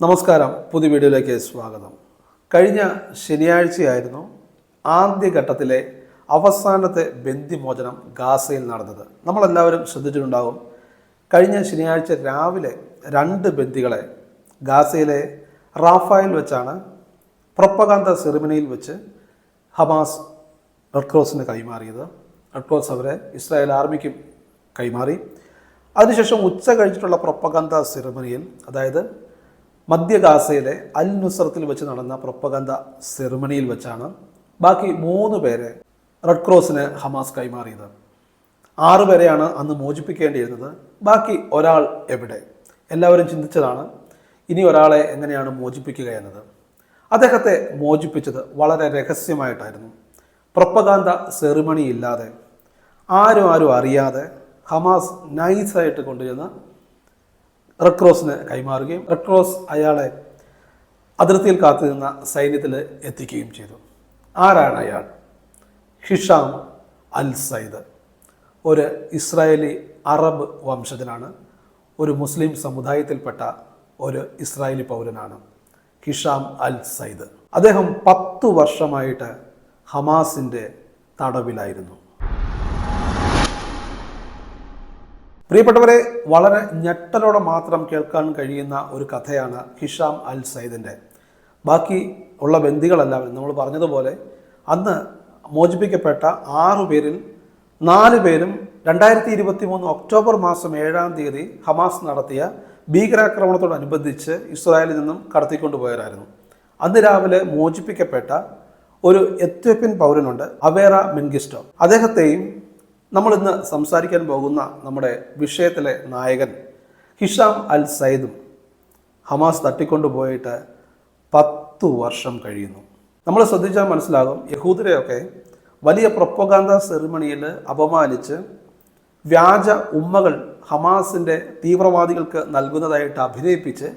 നമസ്കാരം. പുതിയ വീഡിയോയിലേക്ക് സ്വാഗതം. കഴിഞ്ഞ ശനിയാഴ്ചയായിരുന്നു ആദ്യഘട്ടത്തിലെ അവസാനത്തെ ബന്ദിമോചനം ഗാസയിൽ നടന്നത്. നമ്മളെല്ലാവരും ശ്രദ്ധിച്ചിട്ടുണ്ടാകും. കഴിഞ്ഞ ശനിയാഴ്ച രാവിലെ രണ്ട് ബന്ദികളെ ഗാസയിലെ റാഫായിൽ വെച്ചാണ് പ്രപ്പകാന്ത സെറിമണിയിൽ വെച്ച് ഹമാസ് റെഡ് ക്രോസിന് കൈമാറിയത്. റെഡ് ക്രോസ് അവരെ ഇസ്രായേൽ ആർമിക്കും കൈമാറി. അതിനുശേഷം ഉച്ച കഴിഞ്ഞിട്ടുള്ള പ്രപ്പകാന്ത സെറിമണിയിൽ അതായത് മധ്യ ഗാസയിലെ അൽ നുസറത്തിൽ വെച്ച് നടന്ന പ്രൊപ്പഗന്ധ സെറിമണിയിൽ വെച്ചാണ് ബാക്കി മൂന്ന് പേരെ റെഡ് ക്രോസിന് ഹമാസ് കൈമാറിയത്. ആറ് പേരെയാണ് അന്ന് മോചിപ്പിക്കേണ്ടിയിരുന്നത്. ബാക്കി ഒരാൾ എവിടെ? എല്ലാവരും ചിന്തിച്ചതാണ് ഇനി ഒരാളെ എങ്ങനെയാണ് മോചിപ്പിക്കുക എന്നത്. അദ്ദേഹത്തെ മോചിപ്പിച്ചത് വളരെ രഹസ്യമായിട്ടായിരുന്നു. പ്രൊപ്പഗാന്ത സെറിമണി ഇല്ലാതെ ആരും ആരും അറിയാതെ ഹമാസ് നൈസായിട്ട് കൊണ്ടുചെന്ന് റെഡ് ക്രോസിന് കൈമാറുകയും റെഡ് ക്രോസ് അയാളെ അതിർത്തിയിൽ കാത്തുനിന്ന സൈന്യത്തിൽ എത്തിക്കുകയും ചെയ്തു. ആരാണ് അയാൾ? ഹിഷാം അൽ സൈദ് ഒരു ഇസ്രായേലി അറബ് വംശജനാണ്. ഒരു മുസ്ലിം സമുദായത്തിൽപ്പെട്ട ഒരു ഇസ്രായേലി പൗരനാണ് ഹിഷാം അൽ സൈദ് അദ്ദേഹം പത്തു വർഷമായിട്ട് ഹമാസിന്റെ തടവിലായിരുന്നു. പ്രിയപ്പെട്ടവരെ വളരെ ഞെട്ടലോടെ മാത്രം കേൾക്കാൻ കഴിയുന്ന ഒരു കഥയാണ് ഹിഷാം അൽ സൈദിന്റെ ബാക്കി ഉള്ള ബന്ദികളെല്ലാവരും നമ്മൾ പറഞ്ഞതുപോലെ അന്ന് മോചിപ്പിക്കപ്പെട്ട ആറു പേരിൽ നാല് പേരും രണ്ടായിരത്തി ഇരുപത്തി മൂന്ന് ഒക്ടോബർ മാസം ഏഴാം തീയതി ഹമാസ് നടത്തിയ ഭീകരാക്രമണത്തോടനുബന്ധിച്ച് ഇസ്രായേലിൽ നിന്നും കടത്തിക്കൊണ്ടുപോയവരായിരുന്നു. അന്ന് രാവിലെ മോചിപ്പിക്കപ്പെട്ട ഒരു എത്യോപ്യൻ പൗരനുണ്ട് അവേറ മെൻഗിസ്റ്റോ. അദ്ദേഹത്തെയും നമ്മൾ ഇന്ന് സംസാരിക്കാൻ പോകുന്ന നമ്മുടെ വിഷയത്തിലെ നായകൻ ഹിഷാം അൽ സൈദും ഹമാസ് തട്ടിക്കൊണ്ടുപോയിട്ട് പത്തു വർഷം കഴിയുന്നു. നമ്മൾ ശ്രദ്ധിച്ചാൽ മനസ്സിലാകും യഹൂദരെയൊക്കെ വലിയ പ്രൊപ്പഗാന്ത സെറിമണിയിൽ അപമാനിച്ച് വ്യാജ ഉമ്മകൾ ഹമാസിന്റെ തീവ്രവാദികൾക്ക് നൽകുന്നതായിട്ട് അഭിനയിപ്പിച്ച്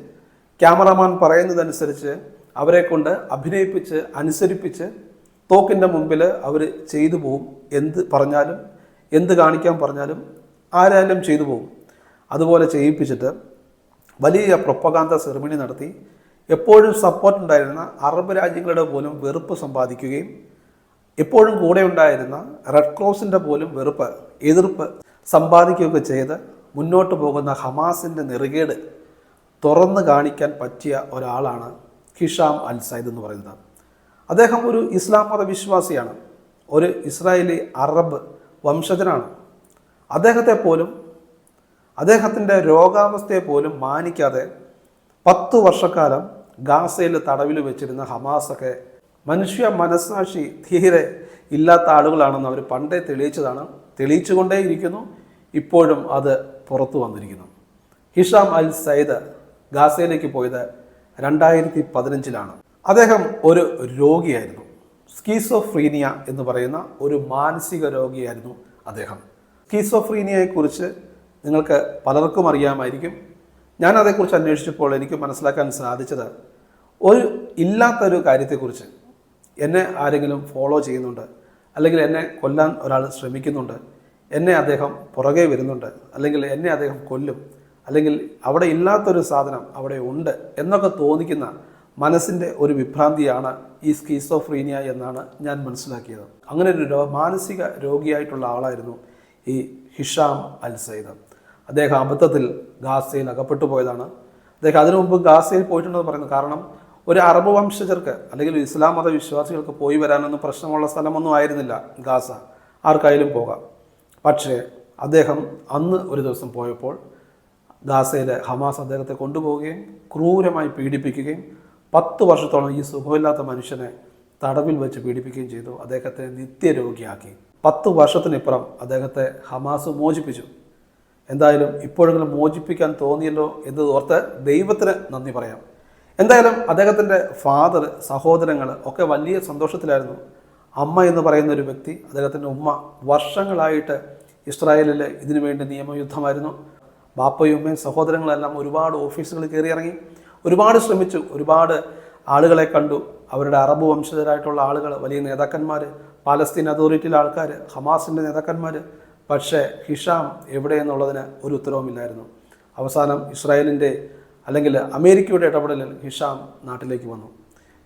ക്യാമറമാൻ പറയുന്നതനുസരിച്ച് അവരെ കൊണ്ട് അഭിനയിപ്പിച്ച് അനുസരിപ്പിച്ച് തോക്കിന്റെ മുമ്പിൽ അവർ ചെയ്തു പോവും എന്ത് പറഞ്ഞാലും എന്ത് കാണിക്കാൻ പറഞ്ഞാലും ആരായാലും ചെയ്തു പോകും. അതുപോലെ ചെയ്യിപ്പിച്ചിട്ട് വലിയ പ്രൊപ്പകാന്ത സെറിമണി നടത്തി എപ്പോഴും സപ്പോർട്ട് ഉണ്ടായിരുന്ന അറബ് രാജ്യങ്ങളുടെ പോലും വെറുപ്പ് സമ്പാദിക്കുകയും എപ്പോഴും കൂടെ ഉണ്ടായിരുന്ന റെഡ് ക്രോസിന്റെ പോലും വെറുപ്പ് എതിർപ്പ് സമ്പാദിക്കുകയൊക്കെ ചെയ്ത് മുന്നോട്ട് പോകുന്ന ഹമാസിന്റെ നെറുകേട് തുറന്നു കാണിക്കാൻ പറ്റിയ ഒരാളാണ് ഹിഷാം അൽ സൈദ് എന്ന് പറയുന്നത്. അദ്ദേഹം ഒരു ഇസ്ലാം മത വിശ്വാസിയാണ് ഒരു ഇസ്രായേലി അറബ് വംശജനാണ്. അദ്ദേഹത്തെ പോലും അദ്ദേഹത്തിന്റെ രോഗാവസ്ഥയെ പോലും മാനിക്കാതെ പത്തു വർഷക്കാലം ഗാസയിൽ തടവിൽ വെച്ചിരുന്ന ഹമാസൊക്കെ മനുഷ്യ മനസ്സാക്ഷി തീരെ ഇല്ലാത്ത ആളുകളാണെന്ന് അവർ പണ്ടേ തെളിയിച്ചതാണ് തെളിയിച്ചുകൊണ്ടേയിരിക്കുന്നു. ഇപ്പോഴും അത് പുറത്തു വന്നിരിക്കുന്നു. ഹിഷാം അൽ സയ്ദ് ഗാസയിലേക്ക് പോയത് രണ്ടായിരത്തി പതിനഞ്ചിലാണ്. അദ്ദേഹം ഒരു രോഗിയായിരുന്നു. സ്കീസോഫ്രീനിയ എന്ന് പറയുന്ന ഒരു മാനസിക രോഗിയായിരുന്നു അദ്ദേഹം. സ്കീസോഫ്രീനിയയെക്കുറിച്ച് നിങ്ങൾക്ക് പലർക്കും അറിയാമായിരിക്കും. ഞാൻ അതേക്കുറിച്ച് അന്വേഷിച്ചപ്പോൾ എനിക്ക് മനസ്സിലാക്കാൻ സാധിച്ചത് ഒരു ഇല്ലാത്തൊരു കാര്യത്തെക്കുറിച്ച്. എന്നെ ആരെങ്കിലും ഫോളോ ചെയ്യുന്നുണ്ട് അല്ലെങ്കിൽ എന്നെ കൊല്ലാൻ ഒരാൾ ശ്രമിക്കുന്നുണ്ട് എന്നെ അദ്ദേഹം പുറകെ വരുന്നുണ്ട് അല്ലെങ്കിൽ എന്നെ അദ്ദേഹം കൊല്ലും അല്ലെങ്കിൽ അവിടെ ഇല്ലാത്തൊരു സാധനം അവിടെ ഉണ്ട് എന്നൊക്കെ തോന്നിക്കുന്ന മനസ്സിന്റെ ഒരു വിഭ്രാന്തിയാണ് ഈ സ്കീസോഫ്രീനിയ എന്നാണ് ഞാൻ മനസ്സിലാക്കിയത്. അങ്ങനെ ഒരു മാനസിക രോഗിയായിട്ടുള്ള ആളായിരുന്നു ഈ ഹിഷാം അൽ സൈദ് അദ്ദേഹം അബദ്ധത്തിൽ ഗാസയിൽ അകപ്പെട്ടു പോയതാണ്. അദ്ദേഹം അതിനു മുമ്പ് ഗാസയിൽ പോയിട്ടുണ്ടെന്ന് പറയുന്നു. കാരണം ഒരു അറബ് വംശജർക്ക് അല്ലെങ്കിൽ ഇസ്ലാം മത വിശ്വാസികൾക്ക് പോയി വരാനൊന്നും പ്രശ്നമുള്ള സ്ഥലമൊന്നും ആയിരുന്നില്ല ഗാസ. ആർക്കായാലും പോകാം. പക്ഷേ അദ്ദേഹം അന്ന് ഒരു ദിവസം പോയപ്പോൾ ഗാസയിലെ ഹമാസ് അദ്ദേഹത്തെ കൊണ്ടുപോവുകയും ക്രൂരമായി പീഡിപ്പിക്കുകയും പത്ത് വർഷത്തോളം ഈ സുഖമില്ലാത്ത മനുഷ്യനെ തടവിൽ വെച്ച് പീഡിപ്പിക്കുകയും ചെയ്തു. അദ്ദേഹത്തെ നിത്യരോഗിയാക്കി. പത്ത് വർഷത്തിനിപ്പുറം അദ്ദേഹത്തെ ഹമാസ് മോചിപ്പിച്ചു. എന്തായാലും ഇപ്പോഴെങ്കിലും മോചിപ്പിക്കാൻ തോന്നിയല്ലോ എന്ന് ഓർത്ത് ദൈവത്തിന് നന്ദി പറയാം. എന്തായാലും അദ്ദേഹത്തിന്റെ ഫാദർ സഹോദരങ്ങൾ ഒക്കെ വലിയ സന്തോഷത്തിലായിരുന്നു. അമ്മ എന്ന് പറയുന്ന ഒരു വ്യക്തി അദ്ദേഹത്തിന്റെ ഉമ്മ വർഷങ്ങളായിട്ട് ഇസ്രായേലിൽ ഇതിനുവേണ്ടി നിയമയുദ്ധമായിരുന്നു. ബാപ്പയും ഉമ്മയും സഹോദരങ്ങളെല്ലാം ഒരുപാട് ഓഫീസുകളിൽ കയറി ഇറങ്ങി. ഒരുപാട് ശ്രമിച്ചു ഒരുപാട് ആളുകളെ കണ്ടു. അവരുടെ അറബ് വംശജരായിട്ടുള്ള ആളുകൾ വലിയ നേതാക്കന്മാർ പാലസ്തീൻ അതോറിറ്റിയിലെ ആൾക്കാർ ഹമാസിന്റെ നേതാക്കന്മാർ പക്ഷേ ഹിഷാം എവിടെ എന്നുള്ളതിന് ഒരു ഉത്തരവുമില്ലായിരുന്നു. അവസാനം ഇസ്രായേലിന്റെ അല്ലെങ്കിൽ അമേരിക്കയുടെ ഇടപെടലിൽ ഹിഷാം നാട്ടിലേക്ക് വന്നു.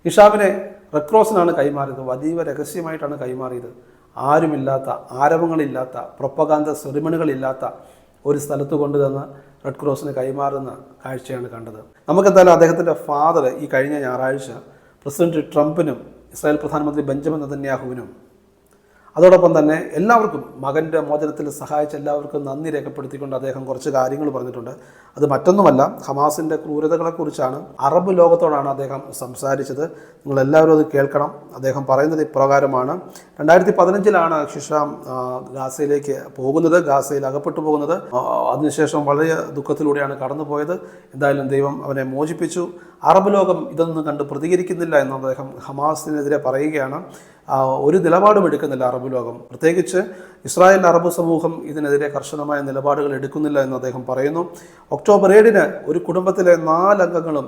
ഹിഷാമിനെ റെക്രോസിനാണ് കൈമാറിയത്. അതീവ രഹസ്യമായിട്ടാണ് കൈമാറിയത്. ആരുമില്ലാത്ത ആരവങ്ങളില്ലാത്ത പ്രൊപ്പകാന്ത സെറിമണികളില്ലാത്ത ഒരു സ്ഥലത്ത് കൊണ്ടുതന്ന് റെഡ് ക്രോസിന് കൈമാറുന്ന കാഴ്ചയാണ് കണ്ടത്. നമുക്കെന്തായാലും അദ്ദേഹത്തിന്റെ ഫാദർ ഈ കഴിഞ്ഞ ഞായറാഴ്ച പ്രസിഡന്റ് ട്രംപിനും ഇസ്രായേൽ പ്രധാനമന്ത്രി ബെഞ്ചമിൻ നെതന്യാഹുവിനും അതോടൊപ്പം തന്നെ എല്ലാവർക്കും മകന്റെ മോചനത്തിൽ സഹായിച്ച എല്ലാവർക്കും നന്ദി രേഖപ്പെടുത്തിക്കൊണ്ട് അദ്ദേഹം കുറച്ച് കാര്യങ്ങൾ പറഞ്ഞിട്ടുണ്ട്. അത് മറ്റൊന്നുമല്ല ഹമാസിന്റെ ക്രൂരതകളെക്കുറിച്ചാണ് അറബ് ലോകത്തോടാണ് അദ്ദേഹം സംസാരിച്ചത്. നിങ്ങളെല്ലാവരും അത് കേൾക്കണം. അദ്ദേഹം പറയുന്നത് ഇപ്രകാരമാണ്. രണ്ടായിരത്തി പതിനഞ്ചിലാണ് ഷിഷാം ഗാസയിലേക്ക് പോകുന്നത് ഗാസയിൽ അകപ്പെട്ടു പോകുന്നത്. അതിനുശേഷം വളരെ ദുഃഖത്തിലൂടെയാണ് കടന്നുപോയത്. എന്തായാലും ദൈവം അവനെ മോചിപ്പിച്ചു. അറബ് ലോകം ഇതൊന്നും കണ്ട് പ്രതികരിക്കുന്നില്ല എന്ന് അദ്ദേഹം ഹമാസിനെതിരെ പറയുകയാണ്. ഒരു നിലപാടും എടുക്കുന്നില്ല അറബ് ലോകം. പ്രത്യേകിച്ച് ഇസ്രായേൽ അറബ് സമൂഹം ഇതിനെതിരെ കർശനമായ നിലപാടുകൾ എടുക്കുന്നില്ല എന്ന് അദ്ദേഹം പറയുന്നു. ഒക്ടോബർ ഏഴിന് ഒരു കുടുംബത്തിലെ നാലംഗങ്ങളും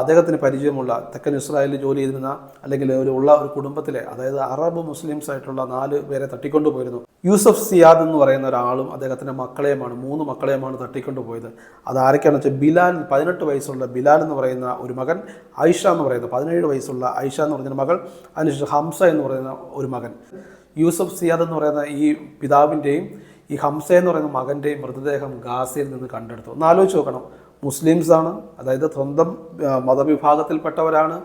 അദ്ദേഹത്തിന് പരിചയമുള്ള തെക്കൻ ഇസ്രായേലിൽ ജോലി ചെയ്തിരുന്ന അല്ലെങ്കിൽ ഒരു ഉള്ള ഒരു കുടുംബത്തിലെ അതായത് അറബ് മുസ്ലിംസ് ആയിട്ടുള്ള നാല് പേരെ തട്ടിക്കൊണ്ടുപോയിരുന്നു യൂസഫ് സിയാദ് എന്ന് പറയുന്ന ഒരാളും അദ്ദേഹത്തിന്റെ മക്കളെയുമാണ് മൂന്ന് മക്കളെയുമാണ് തട്ടിക്കൊണ്ടുപോയത് അത് ആരൊക്കെയാണെന്ന് വെച്ചാൽ ബിലാൽ പതിനെട്ട് വയസ്സുള്ള ബിലാൽ എന്ന് പറയുന്ന ഒരു മകൻ ഐഷ എന്ന് പറയുന്നത് പതിനേഴ് വയസ്സുള്ള ഐഷ എന്ന് പറയുന്ന മകൾ അതിനുശേഷം ഹംസ എന്ന് പറയുന്ന ഒരു മകൻ. യൂസഫ് സിയാദ് എന്ന് പറയുന്ന ഈ പിതാവിന്റെയും ഈ ഹംസ എന്ന് പറയുന്ന മകന്റെയും മൃതദേഹം ഗാസയിൽ നിന്ന് കണ്ടെടുത്തു. ഒന്ന് ആലോചിച്ച് നോക്കണം. മുസ്ലിംസ് ആണ്. അതായത് സ്വന്തം മതവിഭാഗത്തിൽപ്പെട്ടവരാണ്.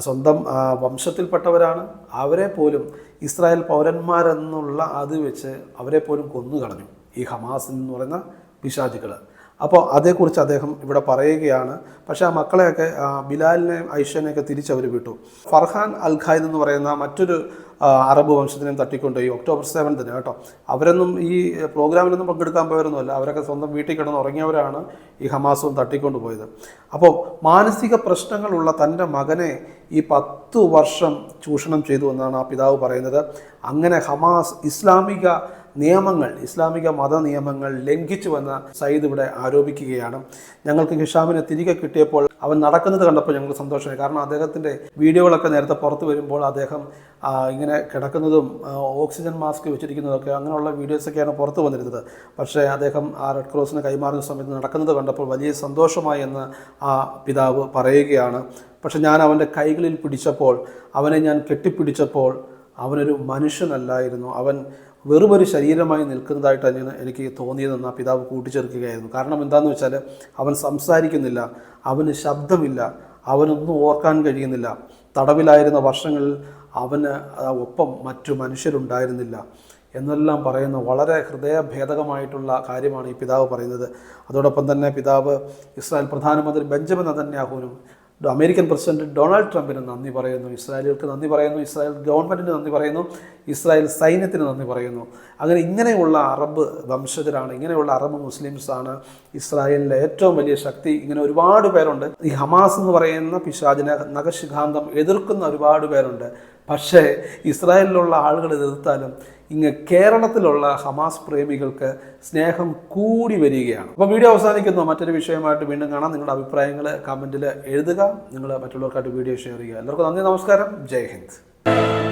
സ്വന്തം വംശത്തിൽപ്പെട്ടവരാണ്. അവരെ പോലും ഇസ്രായേൽ പൗരന്മാരെന്നുള്ള അത് വെച്ച് അവരെ പോലും കൊന്നു കളഞ്ഞു ഈ ഹമാസ് എന്ന് പറയുന്ന പിശാചുക്കൾ അപ്പോൾ അതേക്കുറിച്ച് അദ്ദേഹം ഇവിടെ പറയുകയാണ്. പക്ഷേ ആ മക്കളെയൊക്കെ ബിലാലിനെയും ഐഷനെയൊക്കെ തിരിച്ചവർ വിട്ടു. ഫർഹാൻ അൽ ഖായിദ് എന്ന് പറയുന്ന മറ്റൊരു അറബ് വംശത്തിനെയും ഈ ഒക്ടോബർ സെവൻത്തിന് കേട്ടോ. അവരൊന്നും ഈ പ്രോഗ്രാമിലൊന്നും പങ്കെടുക്കാൻ പോയവരൊന്നുമല്ല. അവരൊക്കെ സ്വന്തം വീട്ടിൽ കിടന്ന് ഉറങ്ങിയവരാണ് ഈ ഹമാസും തട്ടിക്കൊണ്ട് പോയത്. അപ്പോൾ മാനസിക പ്രശ്നങ്ങളുള്ള തന്റെ മകനെ ഈ പത്തു വർഷം ചൂഷണം ചെയ്തു എന്നാണ് ആ പിതാവ് പറയുന്നത്. അങ്ങനെ ഹമാസ് ഇസ്ലാമിക നിയമങ്ങൾ ഇസ്ലാമിക മത നിയമങ്ങൾ ലംഘിച്ചു വന്ന സയ്യിദ് ഇവിടെ ആരോപിക്കുകയാണ്. ഞങ്ങൾക്ക് ഹിഷാമിനെ തിരികെ കിട്ടിയപ്പോൾ അവൻ നടക്കുന്നത് കണ്ടപ്പോൾ ഞങ്ങൾക്ക് സന്തോഷമായി. കാരണം അദ്ദേഹത്തിന്റെ വീഡിയോകളൊക്കെ നേരത്തെ പുറത്തു വരുമ്പോൾ അദ്ദേഹം ഇങ്ങനെ കിടക്കുന്നതും ഓക്സിജൻ മാസ്ക് വെച്ചിരിക്കുന്നതൊക്കെ അങ്ങനെയുള്ള വീഡിയോസൊക്കെയാണ് പുറത്തു വന്നിരുന്നത്. പക്ഷേ അദ്ദേഹം ആ റെഡ് ക്രോസിന് കൈമാറുന്ന സമയത്ത് നടക്കുന്നത് കണ്ടപ്പോൾ വലിയ സന്തോഷമായി എന്ന് ആ പിതാവ് പറയുകയാണ്. പക്ഷെ ഞാൻ അവന്റെ കൈകളിൽ പിടിച്ചപ്പോൾ അവനെ ഞാൻ കെട്ടിപ്പിടിച്ചപ്പോൾ അവനൊരു മനുഷ്യനല്ലായിരുന്നു. അവൻ വെറുമൊരു ശരീരമായി നിൽക്കുന്നതായിട്ട് തന്നെയാണ് എനിക്ക് തോന്നിയതെന്ന് ആ പിതാവ് കൂട്ടിച്ചേർക്കുകയായിരുന്നു. കാരണം എന്താണെന്ന് വെച്ചാൽ അവൻ സംസാരിക്കുന്നില്ല അവന് ശബ്ദമില്ല അവനൊന്നും ഓർക്കാൻ കഴിയുന്നില്ല. തടവിലായിരുന്ന വർഷങ്ങളിൽ അവന് ഒപ്പം മറ്റു മനുഷ്യരുണ്ടായിരുന്നില്ല. എന്നെല്ലാം പറയുന്ന വളരെ ഹൃദയഭേദകമായിട്ടുള്ള കാര്യമാണ് ഈ പിതാവ് പറയുന്നത്. അതോടൊപ്പം തന്നെ പിതാവ് ഇസ്രായേൽ പ്രധാനമന്ത്രി ബെഞ്ചമിൻ നതന്യാഹുവിനും അമേരിക്കൻ പ്രസിഡന്റ് ഡൊണാൾഡ് ട്രംപിന് നന്ദി പറയുന്നു ഇസ്രായേലുകൾക്ക് നന്ദി പറയുന്നു ഇസ്രായേൽ ഗവൺമെന്റിന് നന്ദി പറയുന്നു ഇസ്രായേൽ സൈന്യത്തിന് നന്ദി പറയുന്നു. അങ്ങനെ ഇങ്ങനെയുള്ള അറബ് വംശജരാണ് ഇങ്ങനെയുള്ള അറബ് മുസ്ലിംസാണ് ഇസ്രായേലിലെ ഏറ്റവും വലിയ ശക്തി. ഇങ്ങനെ ഒരുപാട് പേരുണ്ട്. ഈ ഹമാസ് എന്ന് പറയുന്ന പിശാചിനെ നഖശിഖാന്തം എതിർക്കുന്ന ഒരുപാട് പേരുണ്ട്. പക്ഷേ ഇസ്രായേലിലുള്ള ആളുകൾ എതിർത്താലും ഇങ്ങ് കേരളത്തിലുള്ള ഹമാസ് പ്രേമികൾക്ക് സ്നേഹം കൂടി വരികയാണ്. അപ്പോൾ വീഡിയോ അവസാനിക്കുന്നു. മറ്റൊരു വിഷയമായിട്ട് വീണ്ടും കാണാം. നിങ്ങളുടെ അഭിപ്രായങ്ങൾ കമന്റിൽ എഴുതുക. നിങ്ങൾ മറ്റുള്ളവർക്കായിട്ട് വീഡിയോ ഷെയർ ചെയ്യുക. എല്ലാവർക്കും നന്ദി നമസ്കാരം. ജയ് ഹിന്ദ്.